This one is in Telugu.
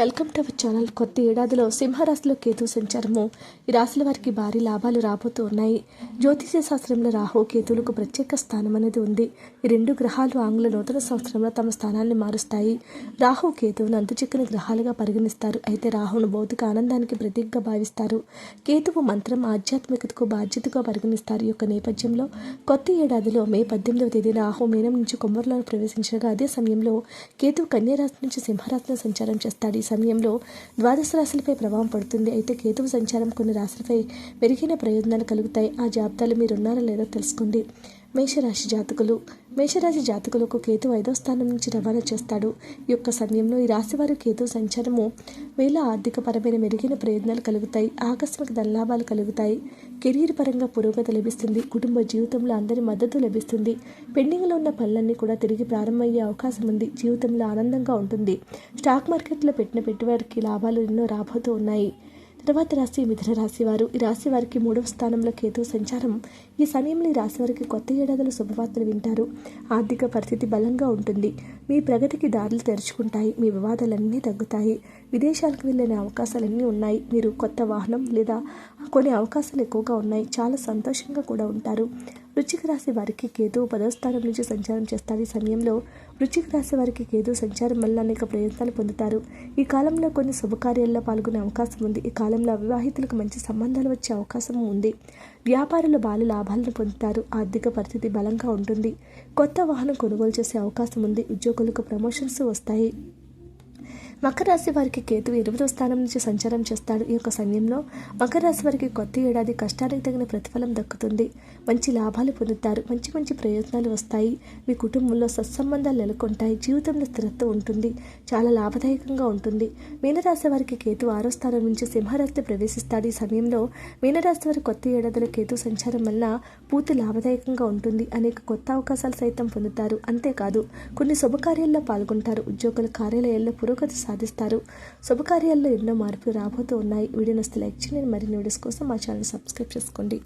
Welcome to our channel. కొత్త ఏడాదిలో సింహరాశిలో కేతు సంచారము. ఈ రాశుల వారికి భారీ లాభాలు రాబోతూ ఉన్నాయి. జ్యోతిష శాస్త్రంలో రాహు కేతువులకు ప్రత్యేక స్థానం అనేది ఉంది. ఈ రెండు గ్రహాలు ఆంగ్ల నూతన సంవత్సరంలో తమ స్థానాన్ని మారుస్తాయి. రాహు కేతువును అంతుచిక్కని గ్రహాలుగా పరిగణిస్తారు. అయితే రాహును భౌతిక ఆనందానికి ప్రతీకగా భావిస్తారు. కేతువు మంత్రం ఆధ్యాత్మికతకు బాధ్యతగా పరిగణిస్తారు. ఈ యొక్క నేపథ్యంలో కొత్త ఏడాదిలో మే పద్దెనిమిదవ తేదీన రాహు మీనం నుంచి కుంభంలో ప్రవేశించగా అదే సమయంలో కేతువు కన్యారాశి నుంచి సింహరాశిలో సంచారం చేస్తాడు. సమయంలో ద్వాదశ రాశులపై ప్రభావం పడుతుంది. అయితే కేతువు సంచారం కొన్ని రాశులపై మెరుగైన ప్రయోజనాలు కలుగుతాయి. ఆ జాబితాలు మీరున్నారా లేదో తెలుసుకోండి. మేషరాశి జాతకులు మేషరాశి జాతకులకు కేతు ఐదో స్థానం నుంచి రవాణా చేస్తాడు. ఈ యొక్క సమయంలో ఈ రాశి వారి కేతు సంచారము వేల ఆర్థికపరమైన మెరుగైన ప్రయోజనాలు కలుగుతాయి ఆకస్మిక ధనలాభాలు కలుగుతాయి. కెరీర్ పరంగా పురోగతి లభిస్తుంది కుటుంబ జీవితంలో అందరి మద్దతు లభిస్తుంది. పెండింగ్లో ఉన్న పనులన్నీ కూడా తిరిగి ప్రారంభమయ్యే అవకాశం ఉంది జీవితంలో ఆనందంగా ఉంటుంది. స్టాక్ మార్కెట్లో పెట్టిన పెట్టుబడికి లాభాలు ఎన్నో రాబోతూ ఉన్నాయి. తర్వాత రాశి మిథున రాశి వారు ఈ రాశి వారికి మూడవ స్థానంలో కేతు సంచారం. ఈ సమయంలో ఈ రాశి వారికి కొత్త ఏడాదిలో శుభవార్తలు వింటారు. ఆర్థిక పరిస్థితి బలంగా ఉంటుంది. మీ ప్రగతికి దారులు తెరుచుకుంటాయి. మీ వివాదాలన్నీ తగ్గుతాయి. విదేశాలకు వెళ్ళిన అవకాశాలన్నీ ఉన్నాయి. మీరు కొత్త వాహనం లేదా కొన్ని అవకాశాలు ఎక్కువగా ఉన్నాయి. చాలా సంతోషంగా కూడా ఉంటారు. వృచ్చిక రాశి వారికి కేతు పదవ స్థానం నుంచి సంచారం చేస్తారు ఈ సమయంలో వృచ్చిక రాశి వారికి కేతు సంచారం వల్ల అనేక ప్రయత్నాలు పొందుతారు. ఈ కాలంలో కొన్ని శుభకార్యాల్లో పాల్గొనే అవకాశం ఉంది. ఈ కాలంలో అవివాహితులకు మంచి సంబంధాలు వచ్చే అవకాశం ఉంది. వ్యాపారులు బాలు లాభాలను పొందుతారు. ఆర్థిక పరిస్థితి బలంగా ఉంటుంది. కొత్త వాహనం కొనుగోలు చేసే అవకాశం ఉంది. ఉద్యోగులకు ప్రమోషన్స్ వస్తాయి. మకర రాశి వారికి కేతు ఎనిమిదవ స్థానం నుంచి సంచారం చేస్తాడు. ఈ యొక్క సమయంలో మకర రాశి వారికి కొత్త ఏడాది కష్టానికి తగిన ప్రతిఫలం దక్కుతుంది. మంచి లాభాలు పొందుతారు. మంచి మంచి ప్రయోజనాలు వస్తాయి. మీ కుటుంబంలో సత్సంబంధాలు నెలకొంటాయి. జీవితంలో స్థిరత్వం ఉంటుంది. చాలా లాభదాయకంగా ఉంటుంది. మీనరాశి వారికి కేతు ఆరో స్థానం నుంచి సింహరాశి ప్రవేశిస్తాడు. ఈ సమయంలో మీనరాశి వారి కొత్త ఏడాదిలో కేతు సంచారం వల్ల పూర్తి లాభదాయకంగా ఉంటుంది. అనేక కొత్త అవకాశాలు సైతం పొందుతారు. అంతేకాదు కొన్ని శుభకార్యాల్లో పాల్గొంటారు. ఉద్యోగుల కార్యాలయాల్లో పురోగతి సాధిస్తారు. శుభకార్యాల్లో ఎన్నో మార్పులు రాబోతూ ఉన్నాయి. వీడియో నస్తే లైక్ చేయండి. మరిన్ని వీడియోస్ కోసం మా ఛానల్ సబ్స్క్రైబ్ చేసుకోండి.